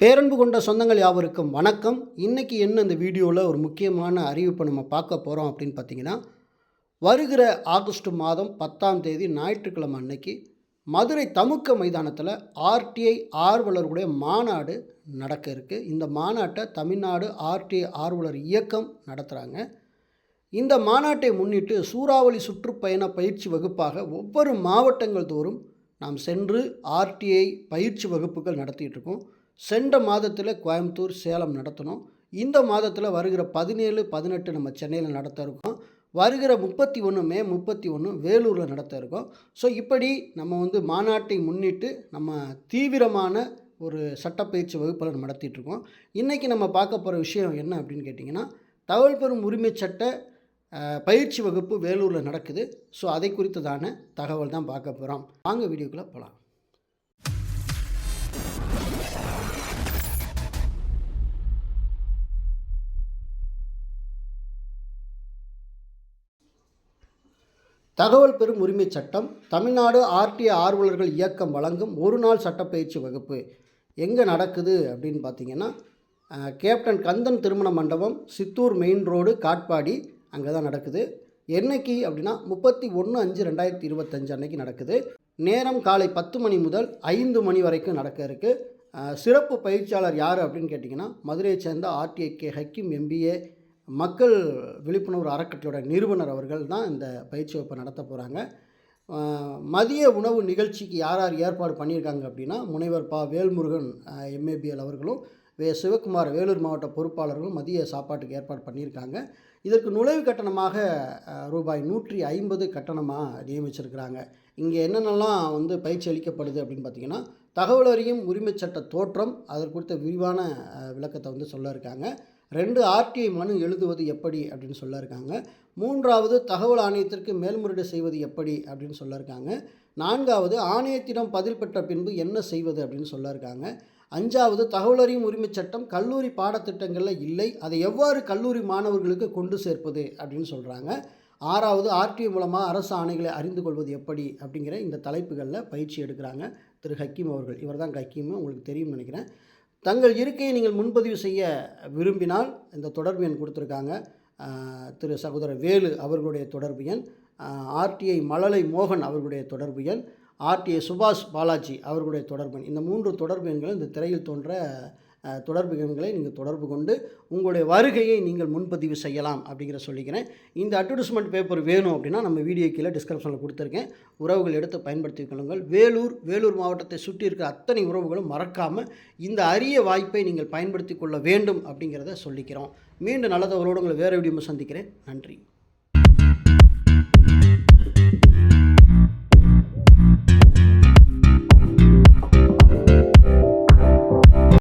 பேரன்பு கொண்ட சொந்தங்கள் யாவருக்கும் வணக்கம். இன்றைக்கி என்ன இந்த வீடியோவில் ஒரு முக்கியமான அறிவிப்பை நம்ம பார்க்க போகிறோம் அப்படின்னு பார்த்தீங்கன்னா வருகிற ஆகஸ்ட் மாதம் பத்தாம் தேதி ஞாயிற்றுக்கிழமை அன்னைக்கு மதுரை தமுக்க மைதானத்தில் ஆர்டிஐ ஆர்வலர்களுடைய மாநாடு நடக்க இருக்குது இந்த மாநாட்டை தமிழ்நாடு ஆர்டிஐ ஆர்வலர் இயக்கம் நடத்துகிறாங்க இந்த மாநாட்டை முன்னிட்டு சூறாவளி சுற்றுப்பயண பயிற்சி வகுப்பாக ஒவ்வொரு மாவட்டங்கள் தோறும் நாம் சென்று ஆர்டிஐ பயிற்சி வகுப்புகள் நடத்திட்டு இருக்கோம். சென்ற மாதத்தில் கோயம்புத்தூர் சேலம் நடத்தினோம் இந்த மாதத்தில் வருகிற பதினேழு பதினெட்டு நம்ம சென்னையில் நடத்த இருக்கோம். வருகிற முப்பத்தி ஒன்று மே முப்பத்தி ஒன்று வேலூரில் நடத்த இருக்கோம். ஸோ இப்படி நம்ம வந்து மாநாட்டை முன்னிட்டு நம்ம தீவிரமான ஒரு சட்டப்பயிற்சி வகுப்பில் நம்ம இன்றைக்கி நம்ம பார்க்க போகிற விஷயம் என்ன அப்படின்னு கேட்டிங்கன்னா தகவல் பெறும் உரிமை சட்ட பயிற்சி வகுப்பு வேலூரில் நடக்குது. ஸோ அதை குறித்ததான தகவல் தான் பார்க்க போகிறோம் வாங்க வீடியோக்குள்ளே போகலாம் தகவல் பெறும் உரிமை சட்டம் தமிழ்நாடு ஆர்டிஐ ஆர்வலர்கள் இயக்கம் வழங்கும் ஒரு நாள் சட்டப்பயிற்சி வகுப்பு எங்கே நடக்குது அப்படின்னு பார்த்தீங்கன்னா கேப்டன் கந்தன் திருமண மண்டபம் சித்தூர் மெயின் ரோடு காட்பாடி அங்கே தான் நடக்குது. என்னைக்கு அப்படின்னா முப்பத்தி ஒன்று அஞ்சு ரெண்டாயிரத்தி இருபத்தஞ்சு அன்னைக்கு நடக்குது. நேரம் காலை பத்து மணி முதல் ஐந்து மணி வரைக்கும் நடக்க இருக்குது சிறப்பு பயிற்சியாளர் யார் அப்படின்னு கேட்டிங்கன்னா மதுரையை சேர்ந்த ஆர்டிஏ கே ஹக்கீம் எம்பிஏ மக்கள் விழிப்புணர்வு அறக்கட்டளோட நிறுவனர் அவர்கள் தான் இந்த பயிற்சி வகுப்பை நடத்த போகிறாங்க மதிய உணவு நிகழ்ச்சிக்கு யார் யார் ஏற்பாடு பண்ணியிருக்காங்க அப்படின்னா முனைவர் பா. வேல்முருகன் எம்ஏபிஎல் அவர்களும் வே. சிவகுமார் வேலூர் மாவட்ட பொறுப்பாளர்களும் மதிய சாப்பாட்டுக்கு ஏற்பாடு பண்ணியிருக்காங்க. இதற்கு நுழைவு கட்டணமாக ரூபாய் நூற்றி ஐம்பது கட்டணமாக நியமிச்சிருக்கிறாங்க. இங்கே என்னென்னலாம் வந்து பயிற்சி அளிக்கப்படுது அப்படின்னு பார்த்தீங்கன்னா தகவல் அறியும் உரிமைச் சட்ட தோற்றம் அதற்கு குறித்த விரிவான விளக்கத்தை வந்து சொல்ல இருக்காங்க. ரெண்டு ஆர்டிஐ மனு எழுதுவது எப்படி அப்படின்னு சொல்லியிருக்காங்க மூன்றாவது தகவல் ஆணையத்திற்கு மேல்முறையீடு செய்வது எப்படி அப்படின்னு சொல்லியிருக்காங்க நான்காவது ஆணையத்திடம் பதில் பெற்ற பின்பு என்ன செய்வது அப்படின்னு சொல்லியிருக்காங்க அஞ்சாவது தகவல் அறியும் உரிமைச் சட்டம் கல்லூரி பாடத்திட்டங்களில் இல்லை அதை எவ்வாறு கல்லூரி மாணவர்களுக்கு கொண்டு சேர்ப்பது அப்படின்னு சொல்கிறாங்க ஆறாவது ஆர்டிஐ மூலமாக அரசு ஆணைகளை அறிந்து கொள்வது எப்படி அப்படிங்கிற இந்த தலைப்புகளில் பயிற்சி எடுக்கிறாங்க திரு ஹக்கீம் அவர்கள். இவர் தான் ஹக்கீம் உங்களுக்கு தெரியும்னு நினைக்கிறேன். தங்கள் இருக்கையை நீங்கள் முன்பதிவு செய்ய விரும்பினால் இந்த தொடர்பு எண் கொடுத்துருக்காங்க. திரு சகோதரர் வேலு அவர்களுடைய தொடர்பு எண் ஆர்டிஐ மழலை மோகன் அவர்களுடைய தொடர்பு எண் ஆர்டிஐ சுபாஷ் பாலாஜி அவர்களுடைய தொடர்பு எண். இந்த மூன்று தொடர்பு எண்களும் இந்த திரையில் தோன்ற தொடர்புகளை நீங்கள் தொடர்பு கொண்டு உங்களுடைய வருகையை நீங்கள் முன்பதிவு செய்யலாம் அப்படிங்கிற சொல்லிக்கிறேன். இந்த அட்வர்டைஸ்மெண்ட் பேப்பர் வேணும் அப்படின்னா நம்ம வீடியோ கீழே டிஸ்கிரிப்ஷனில் கொடுத்துருக்கேன். உறவுகள் எடுத்து பயன்படுத்தி கொள்ளுங்கள். வேலூர் வேலூர் மாவட்டத்தை சுற்றி இருக்கிற அத்தனை உறவுகளும் மறக்காமல் இந்த அரிய வாய்ப்பை நீங்கள் பயன்படுத்தி கொள்ள வேண்டும் அப்படிங்கிறத சொல்லிக்கிறோம். மீண்டும் நல்லதவரோடு உங்களை வேறு வீடியோ சந்திக்கிறேன். நன்றி.